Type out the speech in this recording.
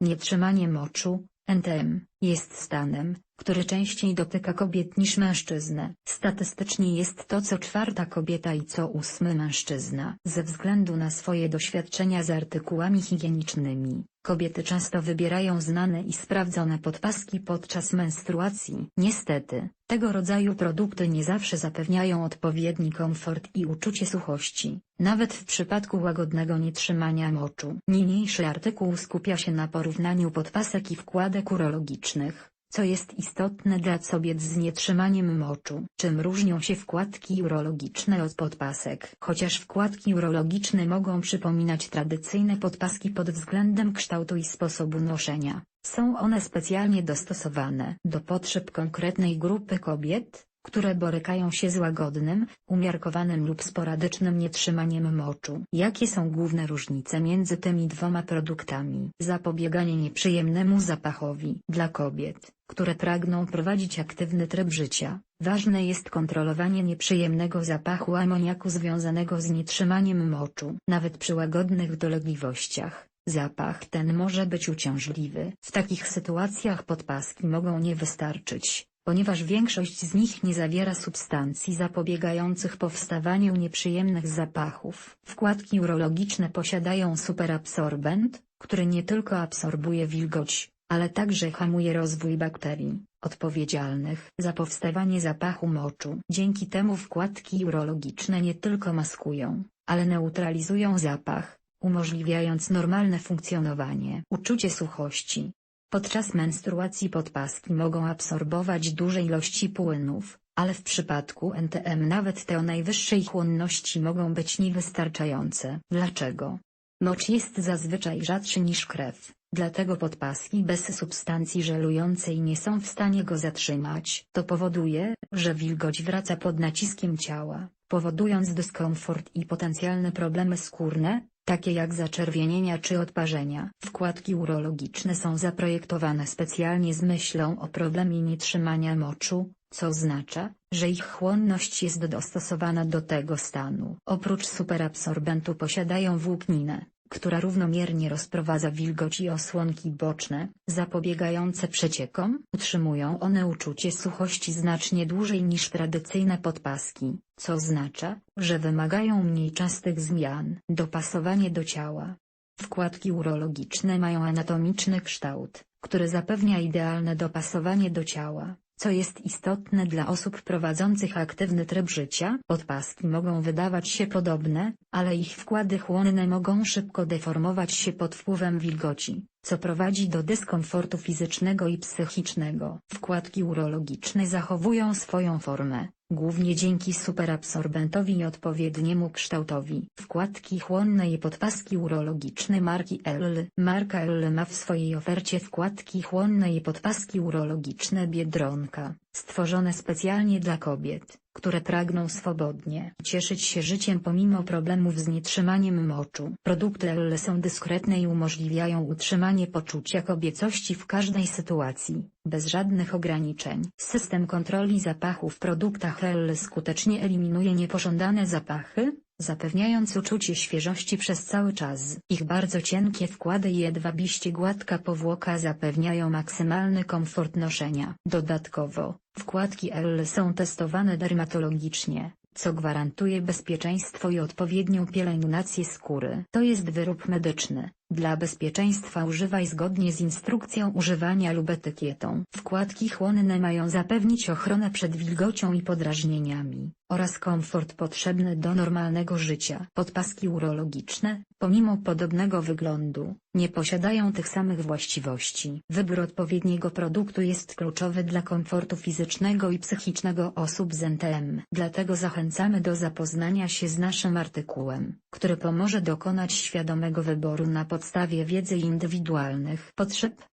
Nietrzymanie moczu, NTM, jest stanem, który częściej dotyka kobiet niż mężczyznę. Statystycznie jest to co czwarta kobieta i co ósmy mężczyzna. Ze względu na swoje doświadczenia z artykułami higienicznymi, kobiety często wybierają znane i sprawdzone podpaski podczas menstruacji. Niestety, tego rodzaju produkty nie zawsze zapewniają odpowiedni komfort i uczucie suchości, nawet w przypadku łagodnego nietrzymania moczu. Niniejszy artykuł skupia się na porównaniu podpasek i wkładek urologicznych co jest istotne dla kobiet z nietrzymaniem moczu. Czym różnią się wkładki urologiczne od podpasek? Chociaż wkładki urologiczne mogą przypominać tradycyjne podpaski pod względem kształtu i sposobu noszenia, są one specjalnie dostosowane do potrzeb konkretnej grupy kobiet, które borykają się z łagodnym, umiarkowanym lub sporadycznym nietrzymaniem moczu. Jakie są główne różnice między tymi dwoma produktami? Zapobieganie nieprzyjemnemu zapachowi. Dla kobiet, które pragną prowadzić aktywny tryb życia, ważne jest kontrolowanie nieprzyjemnego zapachu amoniaku związanego z nietrzymaniem moczu. Nawet przy łagodnych dolegliwościach, zapach ten może być uciążliwy. W takich sytuacjach podpaski mogą nie wystarczyć ponieważ większość z nich nie zawiera substancji zapobiegających powstawaniu nieprzyjemnych zapachów. Wkładki urologiczne posiadają superabsorbent, który nie tylko absorbuje wilgoć, ale także hamuje rozwój bakterii, odpowiedzialnych za powstawanie zapachu moczu. Dzięki temu wkładki urologiczne nie tylko maskują, ale neutralizują zapach, umożliwiając normalne funkcjonowanie. Uczucie suchości, Podczas menstruacji podpaski mogą absorbować duże ilości płynów, ale w przypadku NTM nawet te o najwyższej chłonności mogą być niewystarczające. Dlaczego? Mocz jest zazwyczaj rzadszy niż krew, dlatego podpaski bez substancji żelującej nie są w stanie go zatrzymać. To powoduje, że wilgoć wraca pod naciskiem ciała, powodując dyskomfort i potencjalne problemy skórne, takie jak zaczerwienienia czy odparzenia. Wkładki urologiczne są zaprojektowane specjalnie z myślą o problemie nietrzymania moczu, co oznacza, że ich chłonność jest dostosowana do tego stanu. Oprócz superabsorbentu posiadają włókninę, która równomiernie rozprowadza wilgoć i osłonki boczne, zapobiegające przeciekom. Utrzymują one uczucie suchości znacznie dłużej niż tradycyjne podpaski, co oznacza, że wymagają mniej częstych zmian. Dopasowanie do ciała. Wkładki urologiczne mają anatomiczny kształt, który zapewnia idealne dopasowanie do ciała co jest istotne dla osób prowadzących aktywny tryb życia. Podpaski mogą wydawać się podobne, ale ich wkłady chłonne mogą szybko deformować się pod wpływem wilgoci, co prowadzi do dyskomfortu fizycznego i psychicznego. Wkładki urologiczne zachowują swoją formę, głównie dzięki superabsorbentowi i odpowiedniemu kształtowi. Wkładki chłonne i podpaski urologiczne marki L. Marka L ma w swojej ofercie wkładki chłonne i podpaski urologiczne Biedronka, stworzone specjalnie dla kobiet, które pragną swobodnie cieszyć się życiem pomimo problemów z nietrzymaniem moczu. Produkty L są dyskretne i umożliwiają utrzymanie poczucia kobiecości w każdej sytuacji, bez żadnych ograniczeń. System kontroli zapachu w produktach L skutecznie eliminuje niepożądane zapachy, zapewniając uczucie świeżości przez cały czas. Ich bardzo cienkie wkłady i jedwabiście gładka powłoka zapewniają maksymalny komfort noszenia. Dodatkowo, wkładki L są testowane dermatologicznie, co gwarantuje bezpieczeństwo i odpowiednią pielęgnację skóry. To jest wyrób medyczny. Dla bezpieczeństwa używaj zgodnie z instrukcją używania lub etykietą. Wkładki chłonne mają zapewnić ochronę przed wilgocią i podrażnieniami, oraz komfort potrzebny do normalnego życia. Podpaski urologiczne, pomimo podobnego wyglądu, nie posiadają tych samych właściwości. Wybór odpowiedniego produktu jest kluczowy dla komfortu fizycznego i psychicznego osób z NTM. Dlatego zachęcamy do zapoznania się z naszym artykułem, który pomoże dokonać świadomego wyboru na podstawie wiedzy indywidualnych potrzeb,